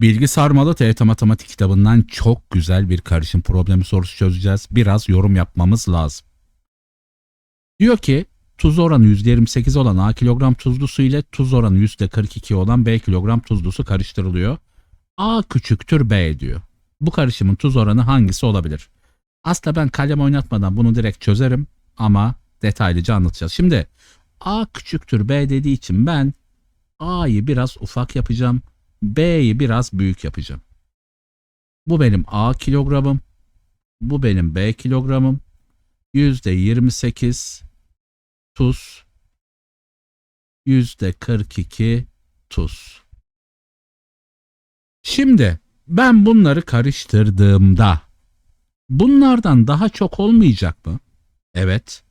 Bilgi sarmalı TYT Matematik kitabından çok güzel bir karışım problemi sorusu çözeceğiz. Biraz yorum yapmamız lazım. Diyor ki tuz oranı %28 olan A kilogram tuzlu su ile tuz oranı %42 olan B kilogram tuzlu su karıştırılıyor. A küçüktür B diyor. Bu karışımın tuz oranı hangisi olabilir? Aslında ben kalem oynatmadan bunu direkt çözerim ama detaylıca anlatacağız. Şimdi A küçüktür B dediği için ben A'yı biraz ufak yapacağım. B'yi biraz büyük yapacağım. Bu benim A kilogramım. Bu benim B kilogramım. %28 tuz. %42 tuz. Şimdi ben bunları karıştırdığımda bunlardan daha çok olmayacak mı? Evet.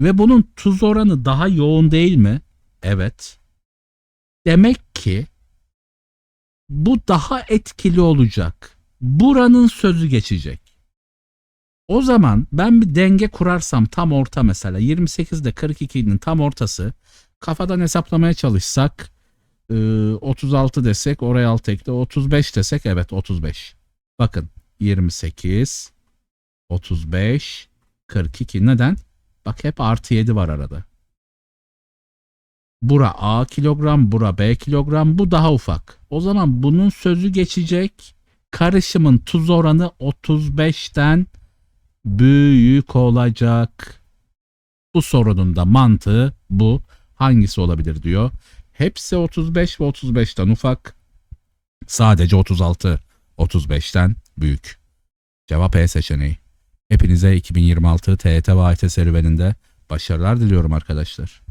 Ve bunun tuz oranı daha yoğun değil mi? Evet. Demek ki bu daha etkili olacak. Buranın sözü geçecek. O zaman ben bir denge kurarsam tam orta mesela 28 ile 42'nin tam ortası kafadan hesaplamaya çalışsak e, 36 desek oraya alt ekle 35 desek evet 35. Bakın 28 35 42 neden? Bak hep artı 7 var arada. Bura A kilogram, bura B kilogram, bu daha ufak. O zaman bunun sözü geçecek. Karışımın tuz oranı 35'ten büyük olacak. Bu sorunun da mantığı bu. Hangisi olabilir diyor. Hepsi 35 ve 35'ten ufak. Sadece 36 35'ten büyük. Cevap E seçeneği. Hepinize 2026 TET ve AYT serüveninde başarılar diliyorum arkadaşlar.